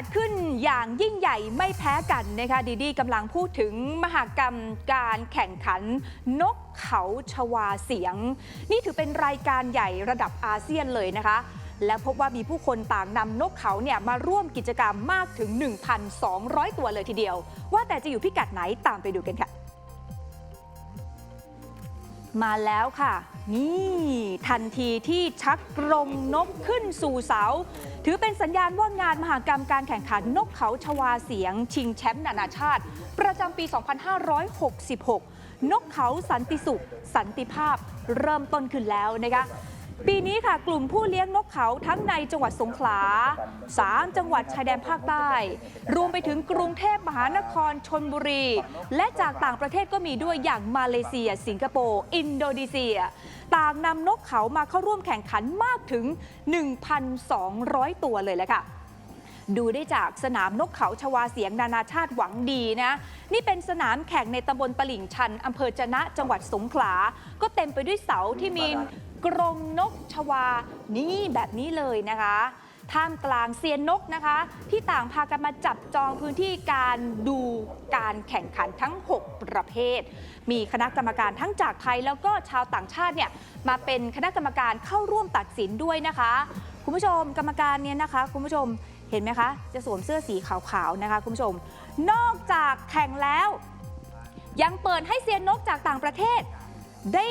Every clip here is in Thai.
จัดขึ้นอย่างยิ่งใหญ่ไม่แพ้กันนะคะดีดีกำลังพูดถึงมหากรรมการแข่งขันนกเขาชวาเสียง นี่ถือเป็นรายการใหญ่ระดับอาเซียนเลยนะคะ และพบว่ามีผู้คนต่างนำนกเขาเนี่ยมาร่วมกิจกรรมมากถึง 1,200 ตัวเลยทีเดียว ว่าแต่จะอยู่พิกัดไหนตามไปดูกันค่ะ มาแล้วค่ะ นี่ทันทีที่ชักกรงนกขึ้นสู่เสา ถือเป็นสัญญาณว่างานมหากรรมการแข่งขันนกเขาชวาเสียง ชิงแชมป์นานาชาติ ประจำปี 2566 นกเขาสันติสุข สันติภาพเริ่มต้นขึ้นแล้วนะคะ ปีนี้ค่ะกลุ่มผู้เลี้ยงนกเขาทั้งในจังหวัดสงขลา 3 จังหวัดชายแดนภาคใต้ รวมไปถึงกรุงเทพมหานครชนบุรี และจากต่างประเทศก็มีด้วยอย่างมาเลเซีย สิงคโปร์ อินโดนีเซีย ต่างนำนกเขามาเข้าร่วมแข่งขันมากถึง 1,200 ตัวเลยแหละค่ะดูได้จากสนามนกเขาชวาเสียงนานาชาติหวังดีนะ นี่เป็นสนามแข่งในตำบลตลิ่งชันอำเภอจะนะจังหวัดสงขลา ก็เต็มไปด้วยเสาที่มี กรงนกชวา นี่แบบนี้เลยนะคะท่ามกลางเซียนนกนะคะ ที่ต่างพากันมาจับจองพื้นที่การดูการแข่งขันทั้ง 6 ประเภท มีคณะกรรมการทั้งจากไทยแล้วก็ชาวต่างชาติเนี่ยมาเป็นคณะกรรมการเข้าร่วมตัดสินด้วยนะคะ คุณผู้ชมกรรมการเนี่ยนะคะ คุณผู้ชมเห็นไหมคะ จะสวมเสื้อสีขาวๆนะคะ คุณผู้ชม นอกจากแข่งแล้ว ยังเปิดให้เซียนนกจากต่างประเทศได้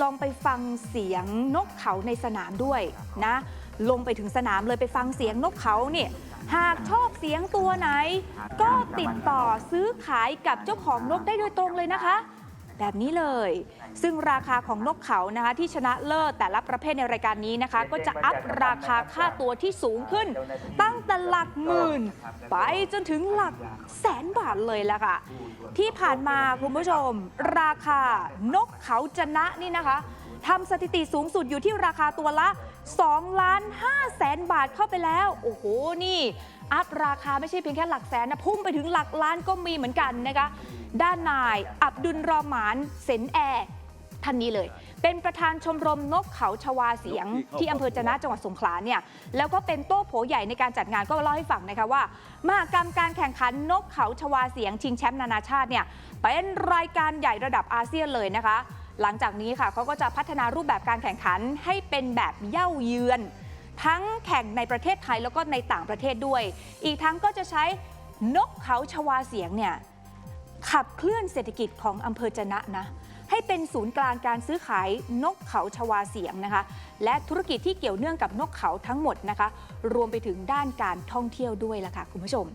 ลองไปฟังเสียงนกเขาในสนามด้วยนะ ลงไปถึงสนามเลยไปฟังเสียงนกเขาเนี่ยหากชอบเสียงตัวไหน ก็ติดต่อซื้อขายกับเจ้าของนกได้โดยตรงเลยนะคะ แบบนี้เลย ซึ่งราคาของนกเขานะคะที่ชนะเลิศแต่ละประเภทในรายการนี้นะคะ ก็จะอัพราคาค่าตัวที่สูงขึ้น ตั้งแต่หลักหมื่น ไปจนถึงหลักแสนบาทเลยละค่ะ ที่ผ่านมาคุณผู้ชม ราคานกเขาจะนะนี่นะคะ ทำสถิติสูงสุดอยู่ที่ราคาตัวละ2ล้าน5แสนบาทเข้าไปแล้ว โอ้โห นี่ อัพราคาไม่ใช่เพียงแค่หลักแสนนะ พุ่งไปถึงหลักล้านก็มีเหมือนกันนะคะ ด้านนายอับดุลรอหมานเซนแอร์ท่านนี้เลย เป็นประธานชมรมนกเขาชวาเสียง ที่อำเภอจะนะจังหวัดสงขลาเนี่ย แล้วก็เป็นโต้โผใหญ่ในการจัดงานก็เล่าให้ฟังนะคะว่ามหากรรมการแข่งขันนกเขาชวาเสียงชิงแชมป์นานาชาติเนี่ยเป็นรายการใหญ่ระดับอาเซียนเลยนะคะ หลังจากนี้ค่ะเขาก็จะพัฒนารูปแบบการแข่งขันให้เป็นแบบเย่าเยือน ทั้งแข่งในประเทศไทยแล้วก็ในต่างประเทศด้วย อีกทั้งก็จะใช้นกเขาชวาเสียงเนี่ยขับเคลื่อนเศรษฐกิจของอำเภอจะนะนะให้เป็นศูนย์กลางการซื้อขายนกเขาชวาเสียงนะคะ และธุรกิจที่เกี่ยวเนื่องกับนกเขาทั้งหมดนะคะ รวมไปถึงด้านการท่องเที่ยวด้วยล่ะค่ะคุณผู้ชม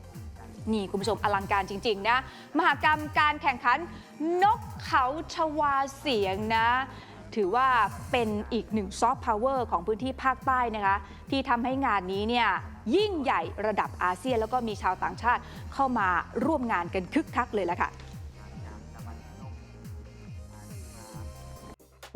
นี่คุณผู้ชมอลังการจริง ๆ นะ มหากรรมการแข่งขันนกเขาชวาเสียงนะ ถือว่าเป็นอีกหนึ่งซอฟต์พาวเวอร์ของพื้นที่ภาคใต้นะคะ ที่ทำให้งานนี้เนี่ยยิ่งใหญ่ระดับอาเซียน แล้วก็มีชาวต่างชาติเข้ามาร่วมงานกันคึกคักเลยละค่ะ